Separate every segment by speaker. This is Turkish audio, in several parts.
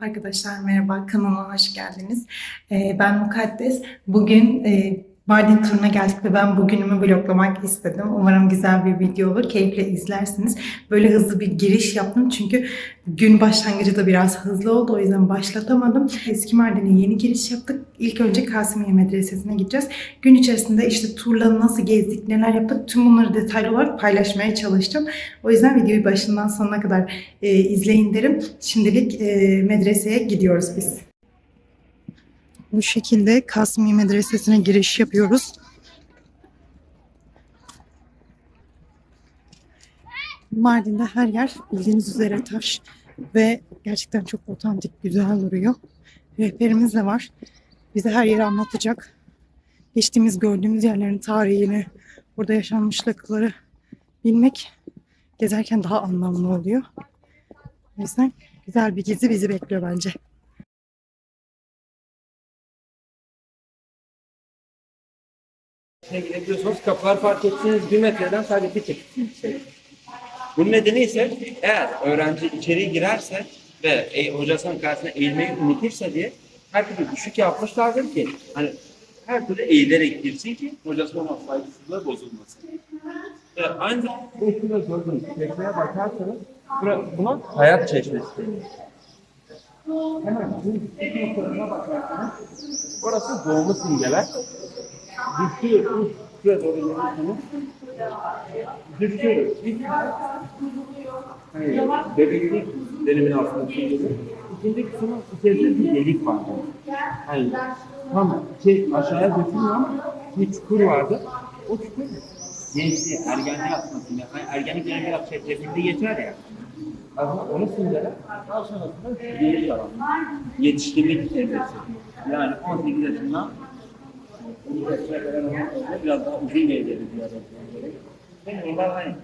Speaker 1: Arkadaşlar merhaba, kanalıma hoş geldiniz. Ee, ben Mukaddes. Bugün Mardin turuna geldik ve ben bugünümü vloglamak istedim. Umarım güzel bir video olur, keyifle izlersiniz. Böyle hızlı bir giriş yaptım çünkü gün başlangıcı da biraz hızlı oldu. O yüzden başlatamadım. Eski Mardin'e yeni giriş yaptık. İlk önce Kasımiye Medresesi'ne gideceğiz. Gün içerisinde işte turla nasıl gezdik, neler yaptık tüm bunları detaylı olarak paylaşmaya çalışacağım. O yüzden videoyu başından sonuna kadar e, izleyin derim. Şimdilik e, medreseye gidiyoruz biz. Bu şekilde Kasmiye Medresesi'ne giriş yapıyoruz. Mardin'de her yer bildiğiniz üzere taş ve gerçekten çok otantik, güzel duruyor. Rehberimiz de var. Bize her yeri anlatacak. Geçtiğimiz, gördüğümüz yerlerin tarihini, burada yaşanmışlıkları bilmek gezerken daha anlamlı oluyor. O yüzden güzel bir gezi bizi bekliyor bence.
Speaker 2: Ne gidebiliyorsunuz? Kapılar fark ettiğiniz bir metreden sadece bir tık. Bunun nedeni ise eğer öğrenci içeri girerse ve e, hocasının karşısına eğilmeyi unutursa diye her türlü düşük yapmışlardır ki hani her türlü eğilerek girsin ki hocasına olan saygısızlığı bozulmasın. Ve aynı zamanda bu şurada gördüğünüz çeşmeye bakarsanız buna hayat çeşmesi deniyor. Hemen bu noktalarına bakarsanız orası doğumu simgeler. Düşüyoruz. Şuraya doğru. Düşüyoruz. İlk hani bebeklik dönemin aslında simgesi. İkinci kısmın içerisinde bir delik var. Hani tam şey aşağıya götürüyor ama bir çukur vardı. O çukur gençliği, ergenliği simge. Hani ergenlik dönemi çetrefilli geçer ya. Aslında onu simgeler. Daha sonrasında geri kalan. Yetişkinlik evresi. Yani 18 yaşından biraz daha uzun normal hani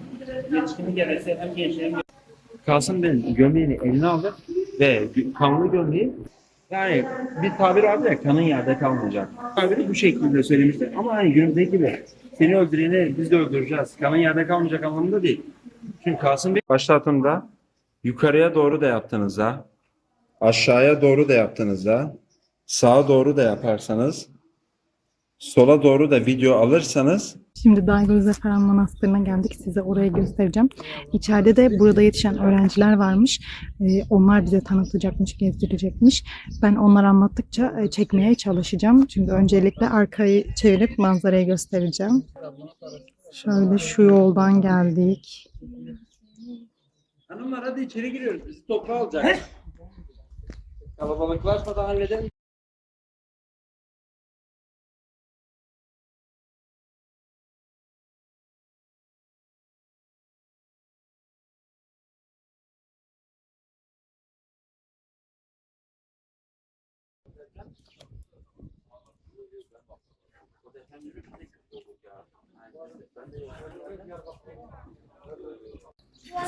Speaker 2: yetişkinlik evresi hem gençlerin Kasım Bey'in gömleğini eline aldı ve kanlı gömleği yani bir tabir vardı ya kanın yerde kalmayacak. Tabiri bu şekilde söylemişti ama hani günümüzdeki gibi seni öldüreni biz de öldüreceğiz. Kanın yerde kalmayacak anlamında değil. Çünkü Kasım Bey başlatımda yukarıya doğru da yaptığınızda aşağıya doğru da yaptığınızda sağa doğru da yaparsanız sola doğru da video alırsanız
Speaker 1: Şimdi Daigül Zaferan Manastırı'na geldik. Size orayı göstereceğim. İçeride de burada yetişen öğrenciler varmış. Ee, onlar bize tanıtacakmış, gezdirecekmiş. Ben onlar anlattıkça e, çekmeye çalışacağım. Çünkü öncelikle arkayı çevirip manzarayı göstereceğim. Şöyle şu yoldan geldik.
Speaker 2: Hanımlar hadi içeri giriyoruz. Bizi toprağa alacak. Kalabalıklaşmadan halledelim.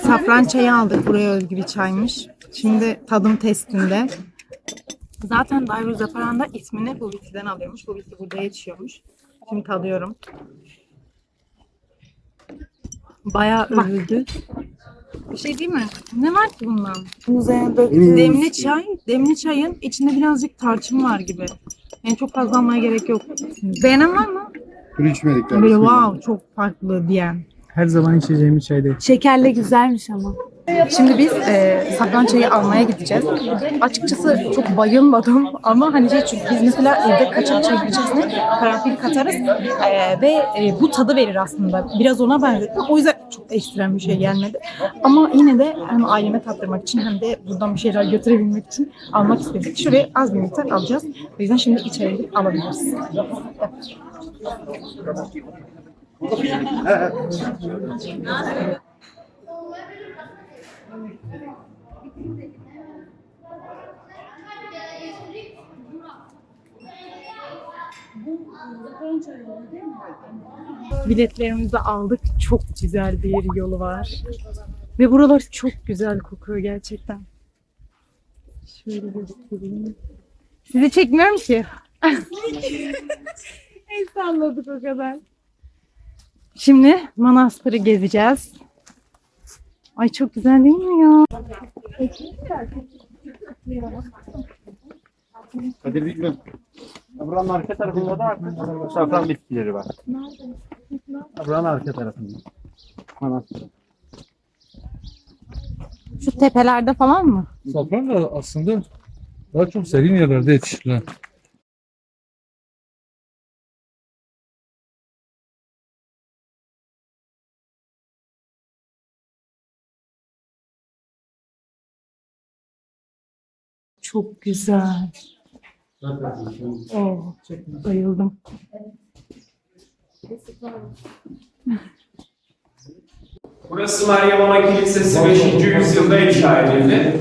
Speaker 1: Safran çayı aldık. Buraya özgü bir çaymış. Şimdi tadım testinde. Zaten Dairul Zaferan da ismini bu bitkiden alıyormuş. Bu bitki burada yetişiyormuş. Şimdi tadıyorum. Bayağı övüldü. Bir şey değil mi? Ne var ki bundan?
Speaker 3: Üzerine döktüğümüz
Speaker 1: Demli çay, demli çayın içinde birazcık tarçın var gibi. Yani çok fazla almaya gerek yok. Beğenen var mı?
Speaker 3: Kuru içmedik daha.
Speaker 1: Böyle wow çok farklı diyen.
Speaker 4: Her zaman içeceğim bir çay değil.
Speaker 3: Şekerli güzelmiş ama.
Speaker 1: Şimdi biz e, safran çayı almaya gideceğiz. Açıkçası çok bayılmadım ama hani şey çünkü biz mesela evde kaçak çay içerisine karanfil katarız e, ve e, bu tadı verir aslında. Biraz ona benzettim. O yüzden çok ekstrem bir şey gelmedi. Ama yine de hem aileme tattırmak için hem de buradan bir şeyler götürebilmek için almak istedik. Şuraya az bir miktar alacağız. O yüzden şimdi içeri alabiliriz. Biletlerimizi aldık. Çok güzel bir yolu var. Ve buralar çok güzel kokuyor gerçekten. Şöyle göstereyim. Sizi çekmiyorum ki. El salladık o kadar. Şimdi manastırı gezeceğiz. Ay çok güzel değil mi ya?
Speaker 2: Kadir Bilmem. Buranın arka tarafında da safran bitkileri var. Buranın arka tarafında. Manastır.
Speaker 1: Şu tepelerde falan mı?
Speaker 5: Safran da aslında daha çok serin yerlerde yetiştirilen.
Speaker 1: Çok güzel. Oo, bayıldım.
Speaker 6: Burası Meryem Ana Kilisesi 5. yüzyılda inşa edildi.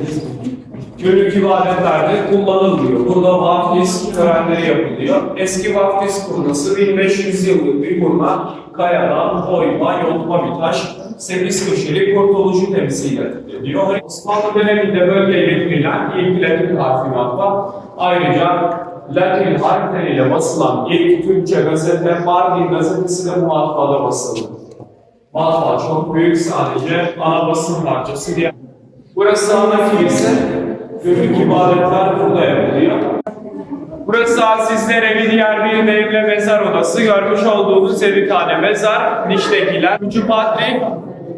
Speaker 6: Günlük ibadetlerde kullanılmıyor. Burada vaftiz törenleri yapılıyor. Eski vaftiz kurnası 1500 yıllık bir kurna, kayadan oyma, yontma bir taş, 8 kişilik kurtuluşu temsil ediyor. Osmanlı döneminde bölgeye getirilen ilk Latin harfi matbaa. Ayrıca Latin harfleriyle basılan ilk Türkçe gazete Mardin gazetesi de bu basıldı. Matbaa çok büyük sadece ana basın parçası diye. Burası ana kilise. Günlük ibadetler burada yapılıyor. Burası sizlere bir diğer bir devle mezar odası. Görmüş olduğunuz 7 tane mezar. Niştekiler. Üçü patrik,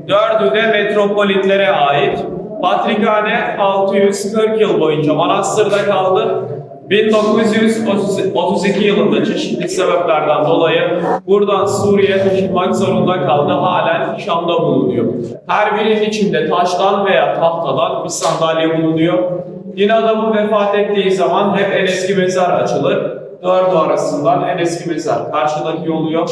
Speaker 6: dördü de metropolitlere ait. Patrikhane 640 yıl boyunca manastırda kaldı. 1932 yılında çeşitli sebeplerden dolayı buradan Suriye'ye taşınmak zorunda kaldı. Halen Şam'da bulunuyor. Her birinin içinde taştan veya tahtadan bir sandalye bulunuyor. Din adamı vefat ettiği zaman hep en eski mezar açılır. Dördü arasından en eski mezar karşıdaki oluyor.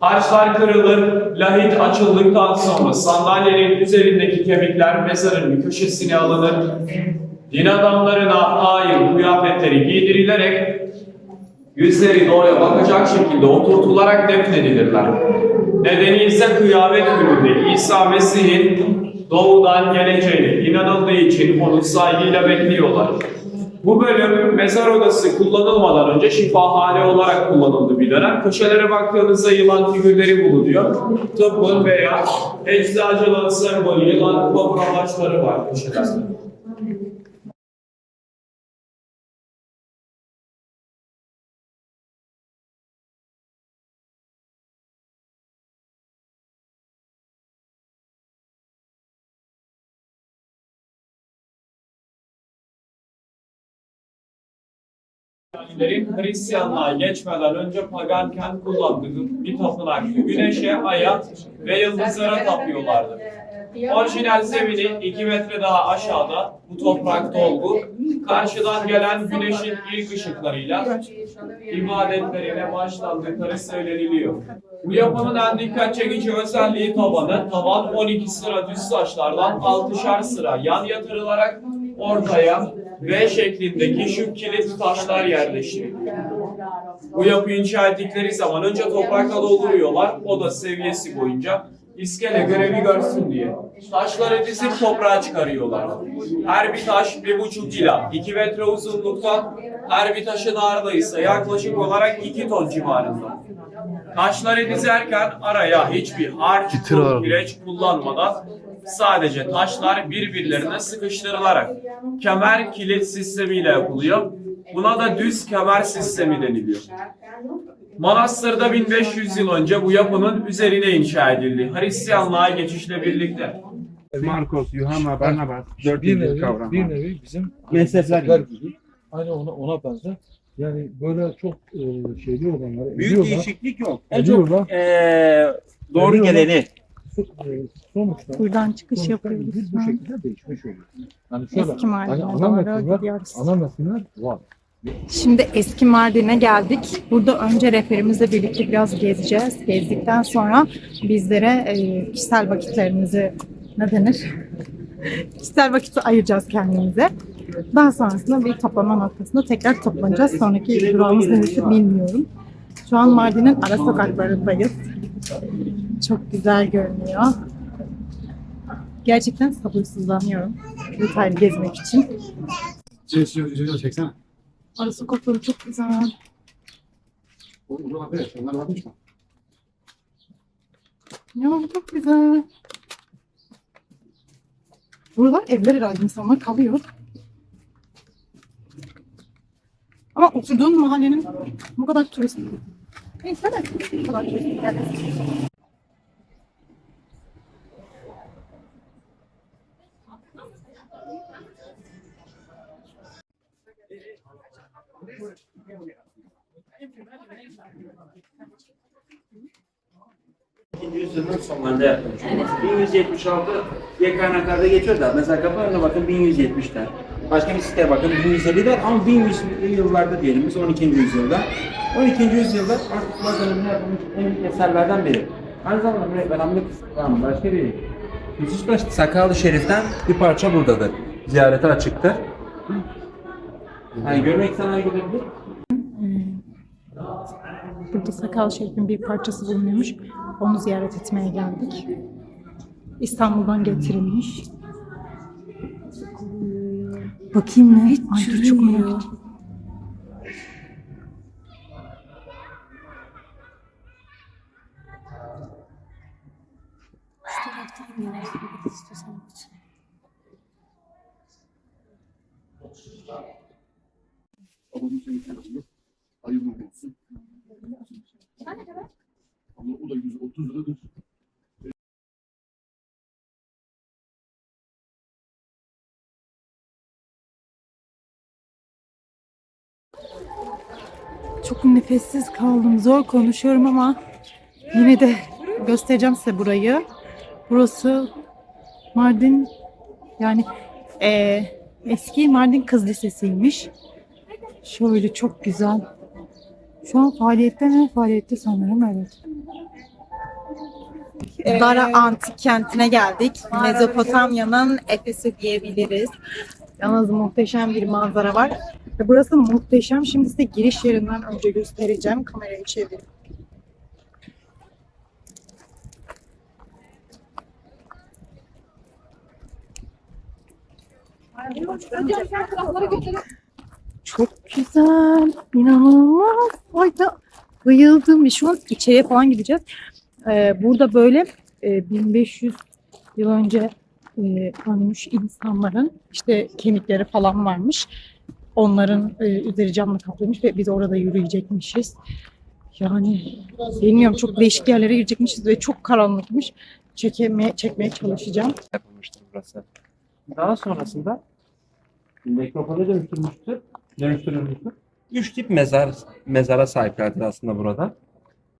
Speaker 6: Harçlar kırılır, lahit açıldıktan sonra sandalyenin üzerindeki kemikler mezarın bir köşesine alınır. Din adamlarına hain kıyafetleri giydirilerek yüzleri doğuya bakacak şekilde oturtularak defnedilirler. Nedeni ise kıyamet gününde İsa Mesih'in doğudan geleceğine inanıldığı için onu saygıyla bekliyorlar. Bu bölüm mezar odası kullanılmadan önce şifahane olarak kullanıldı bir dönem. Köşelere baktığınızda yılan figürleri bulunuyor. Tıbbın veya eczacılığın sembolü yılan kobra başları var köşelerde. Hristiyanların Hristiyanlığa geçmeden önce paganken kullandığı bir tapınaktı. Güneşe, aya ve yıldızlara tapıyorlardı. Orijinal zemini 2 metre daha aşağıda bu toprak dolgu. Karşıdan gelen güneşin ilk ışıklarıyla ibadetlerine başlandıkları söyleniliyor. Bu yapının en dikkat çekici özelliği tabanı. Taban 12 sıra düz taşlardan 6'şar sıra yan yatırılarak ortaya V şeklindeki şu kilit taşlar yerleştiriliyor. Bu yapıyı inşa ettikleri zaman önce toprakla dolduruyorlar. O da seviyesi boyunca iskele görevi görsün diye. Taşları dizip toprağa çıkarıyorlar. Her bir taş bir buçuk ila iki metre uzunlukta, her bir taşın ağırlığı ise yaklaşık olarak iki ton civarında. Taşları dizerken araya hiçbir harç, kum, kireç kullanmadan sadece taşlar birbirlerine sıkıştırılarak kemer kilit sistemiyle yapılıyor. Buna da düz kemer sistemi deniliyor. Manastırda 1500 yıl önce bu yapının üzerine inşa edildi. Hristiyanlığa geçişle birlikte.
Speaker 2: Marcos, Yuhanna, Barnabas. Dört
Speaker 5: Bir nevi,
Speaker 2: kavramı.
Speaker 5: bir nevi bizim
Speaker 2: Mezhepler
Speaker 5: gibi. Aynı ona, ona benzer. Yani böyle çok e, şeyli olanları
Speaker 2: Büyük değişiklik yok. En çok eee doğru geleni.
Speaker 5: So- sonuçta
Speaker 1: Buradan çıkış
Speaker 5: sonuçta
Speaker 1: yapıyoruz.
Speaker 5: Bu şekilde değişmiş oluyor. Yani şöyle,
Speaker 1: Eski Mardin'e
Speaker 5: hani ana
Speaker 1: doğru gidiyoruz.
Speaker 5: ana metinler var.
Speaker 1: Şimdi eski Mardin'e geldik. Burada önce rehberimizle birlikte biraz gezeceğiz. Gezdikten sonra bizlere e, kişisel vakitlerimizi ne denir? kişisel vakit ayıracağız kendimize. Daha sonrasında bir toplama noktasında tekrar toplanacağız. Sonraki durağımız neresi bilmiyorum. Şu an Mardin'in ara sokaklarındayız. Çok güzel görünüyor. Gerçekten sabırsızlanıyorum detaylı gezmek için.
Speaker 3: Çeksene.
Speaker 1: Ara sokakları çok güzel.
Speaker 3: Onlar bakmış mı?
Speaker 1: Ya bu çok güzel. Buralar evler herhalde insanlar kalıyor. Ama oturduğun mahallenin bu kadar turist. Neyse de bu kadar turist.
Speaker 2: İkinci yüzyılın sonlarında yapılmış olması. 1176 diye geçiyor da mesela önüne bakın 1170'ler. Başka bir siteye bakın 1150'ler ama 1100'lü yıllarda diyelim biz 12. yüzyılda. 12. yüzyılda artık Bakan'ın yapılmış en büyük eserlerden biri. Aynı zamanda mürebbelamlık tamam başka bir Yusuf Baş Sakallı Şerif'ten bir parça buradadır. Ziyarete açıktır. Yani görmek isteyenler gidebilir.
Speaker 1: Burada Sakal Şerif'in bir parçası bulunuyormuş. Onu ziyaret etmeye geldik. İstanbul'dan getirilmiş. Bakayım mı? Ay dur çok merak ettim.
Speaker 7: Babamın senin Hayırlı olsun. Ama o da 130 liradır.
Speaker 1: Çok nefessiz kaldım. Zor konuşuyorum ama yine de göstereceğim size burayı. Burası Mardin yani eee, eski Mardin Kız Lisesi'ymiş. Şöyle çok güzel. Şu an faaliyette mi? Faaliyette sanırım evet. Dara Antik Kenti'ne geldik. Mezopotamya'nın Efes'i diyebiliriz. Yalnız muhteşem bir manzara var. Ve burası muhteşem. Şimdi size giriş yerinden önce göstereceğim. Kamerayı çevirip. Çok güzel. İnanılmaz. Ay ben bayıldım. Şu an içeriye falan gideceğiz. Ee, burada böyle e, 1500 yıl önce e, ölmüş insanların işte kemikleri falan varmış. Onların e, üzeri camla kaplıymış ve biz orada yürüyecekmişiz. Yani bilmiyorum çok değişik yerlere girecekmişiz ve çok karanlıkmış. Çekemeye, çekmeye çalışacağım.
Speaker 2: yapılmıştır burası. Daha sonrasında nekropole dönüştürmüştür, dönüştürülmüştür. Üç tip mezar mezara sahiplerdir aslında burada.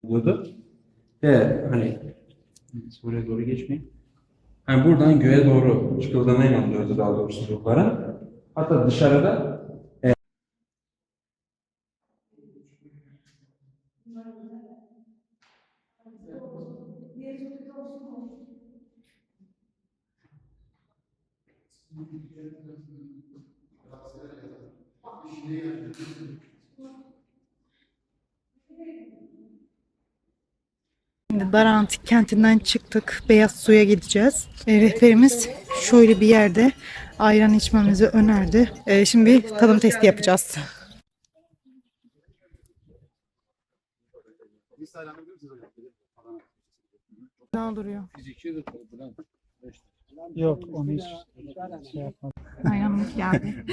Speaker 2: Budur. Ve hani buraya doğru geçmeyin. Yani buradan göğe doğru çıkıldığına inanılıyordu daha doğrusu ruhlara. Hatta dışarıda e,
Speaker 1: Şimdi Dar Antik kentinden çıktık. Beyaz suya gideceğiz. E, rehberimiz şöyle bir yerde ayran içmemizi önerdi. E, şimdi bir tadım testi yapacağız. Ne duruyor?
Speaker 4: Yok onu hiç şey yapmadım.
Speaker 1: Ayranımız geldi.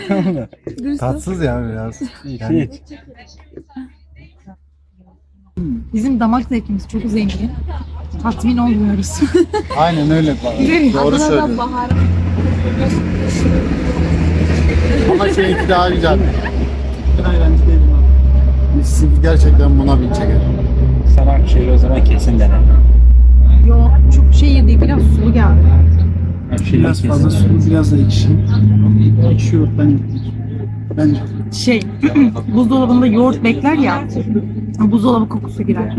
Speaker 4: Tatsız ya biraz. Yani
Speaker 1: Bizim damak zevkimiz çok zengin. Tatmin olmuyoruz.
Speaker 4: aynen öyle. Doğru söylüyorsun. Ama seninki daha güzel. Siz gerçekten buna bin çeker.
Speaker 2: sanat şeyi o zaman kesin dene.
Speaker 1: Yok çok şey değil biraz sulu geldi.
Speaker 4: Biraz fazla sulu, biraz da ekşi. Ekşi yoğurt ben Bence.
Speaker 1: Şey buzdolabında yoğurt bekler ya buzdolabı kokusu girer.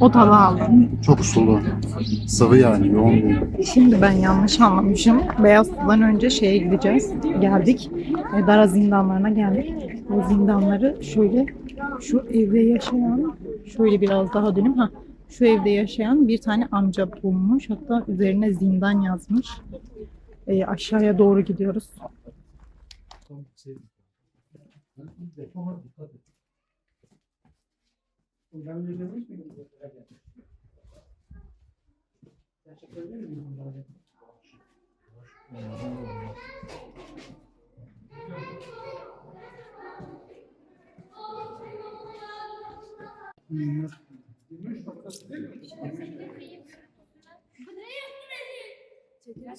Speaker 1: O tadı aldım.
Speaker 3: Çok sulu. Sıvı yani yoğun değil.
Speaker 1: Şimdi ben yanlış anlamışım. Beyaz Su'dan önce şeye gideceğiz. Geldik. E, Dara zindanlarına geldik. O zindanları şöyle şu evde yaşayan şöyle biraz daha dönüm. Ha, şu evde yaşayan bir tane amca bulmuş. Hatta üzerine zindan yazmış. E, aşağıya doğru gidiyoruz.
Speaker 5: Yapama dikkat et. Bundan önce demiş miydin bunlara gel? Gerçekten öyle mi bunlara gel? Bilmiyorum. Bilmiyorum. Bilmiyorum. Bilmiyorum. Bilmiyorum.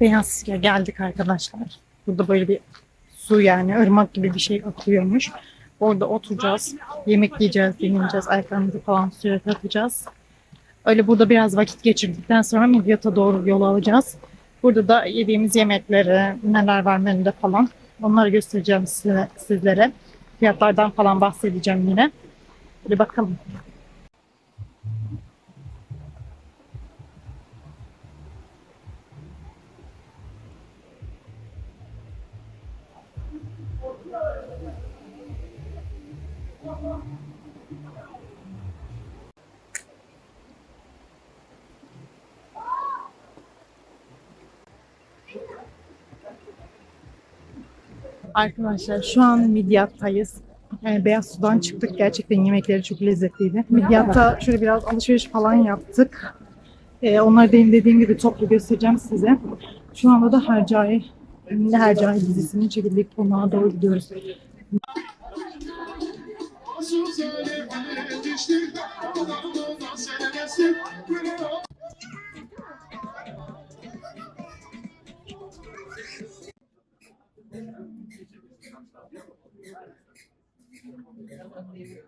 Speaker 1: Beyaz Suya geldik arkadaşlar. Burada böyle bir su yani ırmak gibi bir şey akıyormuş. Orada oturacağız. Yemek yiyeceğiz, dinleneceğiz. Ayaklarımızı falan suya katacağız. Öyle burada biraz vakit geçirdikten sonra Midyat'a doğru yol alacağız. Burada da yediğimiz yemekleri, neler var menüde falan. Onları göstereceğim size, sizlere. Fiyatlardan falan bahsedeceğim yine. Hadi bakalım. Arkadaşlar şu an Midyat'tayız. Yani beyaz sudan çıktık. Gerçekten yemekleri çok lezzetliydi. Midyat'ta şöyle biraz alışveriş falan yaptık. Ee, onları da dediğim gibi toplu göstereceğim size. Şu anda da Hercai, ünlü Hercai dizisinin çekildiği konağa doğru gidiyoruz. Thank you.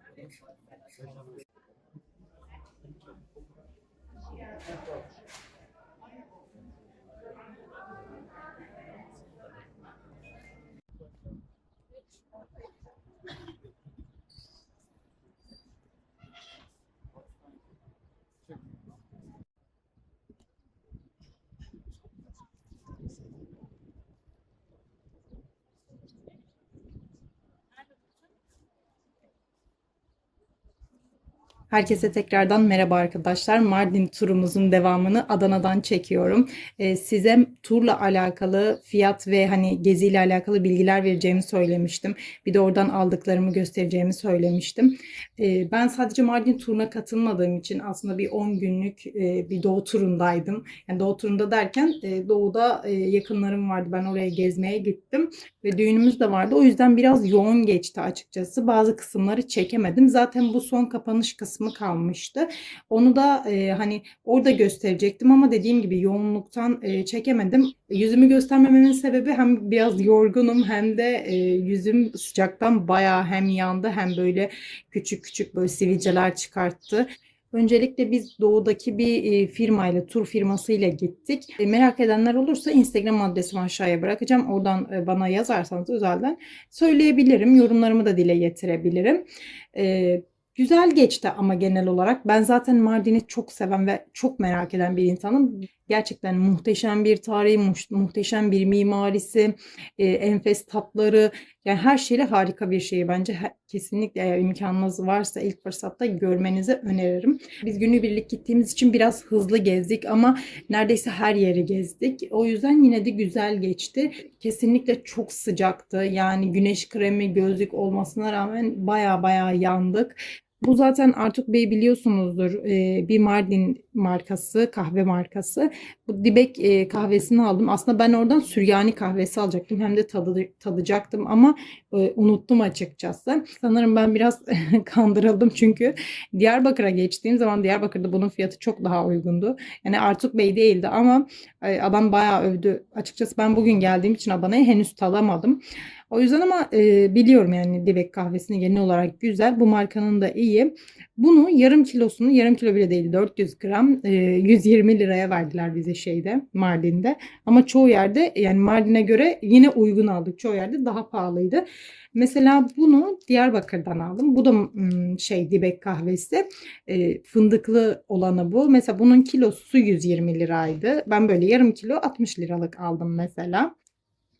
Speaker 1: Herkese tekrardan merhaba arkadaşlar. Mardin turumuzun devamını Adana'dan çekiyorum. Ee, size turla alakalı fiyat ve hani geziyle alakalı bilgiler vereceğimi söylemiştim. Bir de oradan aldıklarımı göstereceğimi söylemiştim. Ee, ben sadece Mardin turuna katılmadığım için aslında bir 10 günlük e, bir doğu turundaydım. Yani doğu turunda derken e, doğuda e, yakınlarım vardı. Ben oraya gezmeye gittim ve düğünümüz de vardı. O yüzden biraz yoğun geçti açıkçası. Bazı kısımları çekemedim. Zaten bu son kapanış kısmı kalmıştı. Onu da e, hani orada gösterecektim ama dediğim gibi yoğunluktan e, çekemedim. Yüzümü göstermememin sebebi hem biraz yorgunum hem de e, yüzüm sıcaktan bayağı hem yandı hem böyle küçük küçük böyle sivilceler çıkarttı. Öncelikle biz doğudaki bir e, firmayla, tur firmasıyla gittik. E, merak edenler olursa Instagram adresimi aşağıya bırakacağım. Oradan e, bana yazarsanız özelden söyleyebilirim. Yorumlarımı da dile getirebilirim. Güzel geçti ama genel olarak. Ben zaten Mardin'i çok seven ve çok merak eden bir insanım. Gerçekten muhteşem bir tarihi, muhteşem bir mimarisi, e, enfes tatları, yani her şeyle harika bir şey bence. Kesinlikle eğer imkanınız varsa ilk fırsatta görmenizi öneririm. Biz günübirlik gittiğimiz için biraz hızlı gezdik ama neredeyse her yeri gezdik. O yüzden yine de güzel geçti. Kesinlikle çok sıcaktı. Yani güneş kremi, gözlük olmasına rağmen baya baya yandık. Bu zaten Artuk Bey biliyorsunuzdur e, bir Mardin markası, kahve markası. Bu Dibek e, kahvesini aldım. Aslında ben oradan Süryani kahvesi alacaktım. Hem de tadı, tadacaktım ama e, unuttum açıkçası. Sanırım ben biraz kandırıldım çünkü Diyarbakır'a geçtiğim zaman Diyarbakır'da bunun fiyatı çok daha uygundu. Yani Artuk Bey değildi ama e, adam bayağı övdü. Açıkçası ben bugün geldiğim için Adana'yı henüz tadamadım. O yüzden ama e, biliyorum yani Dibek kahvesini genel olarak güzel. Bu markanın da iyi. Bunu yarım kilosunu yarım kilo bile değil 400 gram e, 120 liraya verdiler bize şeyde Mardin'de. Ama çoğu yerde yani Mardin'e göre yine uygun aldık. Çoğu yerde daha pahalıydı. Mesela bunu Diyarbakır'dan aldım. Bu da şey Dibek kahvesi. E, fındıklı olanı bu. Mesela bunun kilosu 120 liraydı. Ben böyle yarım kilo 60 liralık aldım mesela.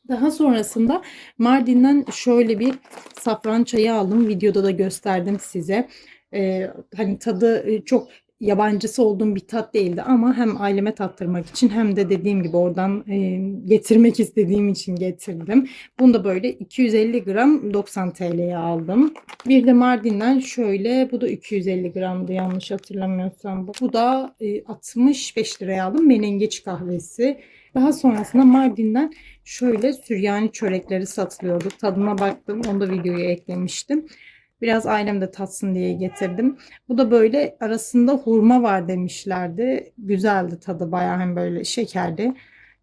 Speaker 1: Daha sonrasında Mardin'den şöyle bir safran çayı aldım. Videoda da gösterdim size. Ee, hani tadı e, çok yabancısı olduğum bir tat değildi ama hem aileme tattırmak için hem de dediğim gibi oradan e, getirmek istediğim için getirdim. Bunu da böyle 250 gram 90 TL'ye aldım. Bir de Mardin'den şöyle bu da 250 gramdı yanlış hatırlamıyorsam. Bu, bu da e, 65 liraya aldım. Menengeç kahvesi. Daha sonrasında Mardin'den şöyle Süryani çörekleri satılıyordu. Tadına baktım. Onu da videoya eklemiştim. Biraz ailem de tatsın diye getirdim. Bu da böyle arasında hurma var demişlerdi. Güzeldi tadı bayağı hem böyle şekerli.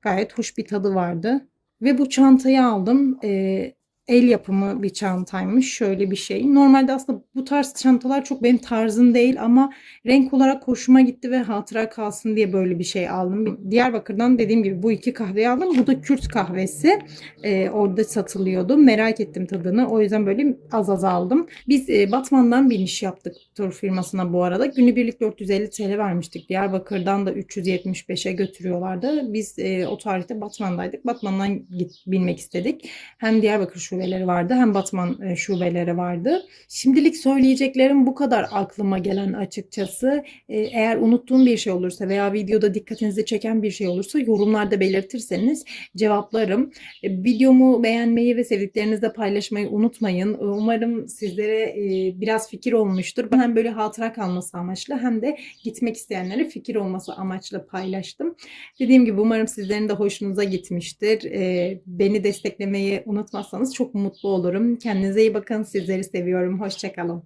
Speaker 1: Gayet hoş bir tadı vardı. Ve bu çantayı aldım. Ee, el yapımı bir çantaymış. Şöyle bir şey. Normalde aslında bu tarz çantalar çok benim tarzım değil ama renk olarak hoşuma gitti ve hatıra kalsın diye böyle bir şey aldım. Diyarbakır'dan dediğim gibi bu iki kahveyi aldım. Bu da Kürt kahvesi. Ee, orada satılıyordu. Merak ettim tadını. O yüzden böyle az az aldım. Biz e, Batman'dan biniş yaptık tur firmasına bu arada. Günübirlik 450 TL vermiştik. Diyarbakır'dan da 375'e götürüyorlardı. Biz e, o tarihte Batman'daydık. Batman'dan git, binmek istedik. Hem Diyarbakır şubeleri vardı hem Batman e, şubeleri vardı. Şimdilik söyleyeceklerim bu kadar aklıma gelen açıkçası. E, eğer unuttuğum bir şey olursa veya videoda dikkatinizi çeken bir şey olursa yorumlarda belirtirseniz cevaplarım. E, Videomu beğenmeyi ve sevdiklerinizle paylaşmayı unutmayın. Umarım sizlere biraz fikir olmuştur. Ben hem böyle hatıra kalması amaçlı hem de gitmek isteyenlere fikir olması amaçlı paylaştım. Dediğim gibi umarım sizlerin de hoşunuza gitmiştir. Beni desteklemeyi unutmazsanız çok mutlu olurum. Kendinize iyi bakın. Sizleri seviyorum. Hoşçakalın.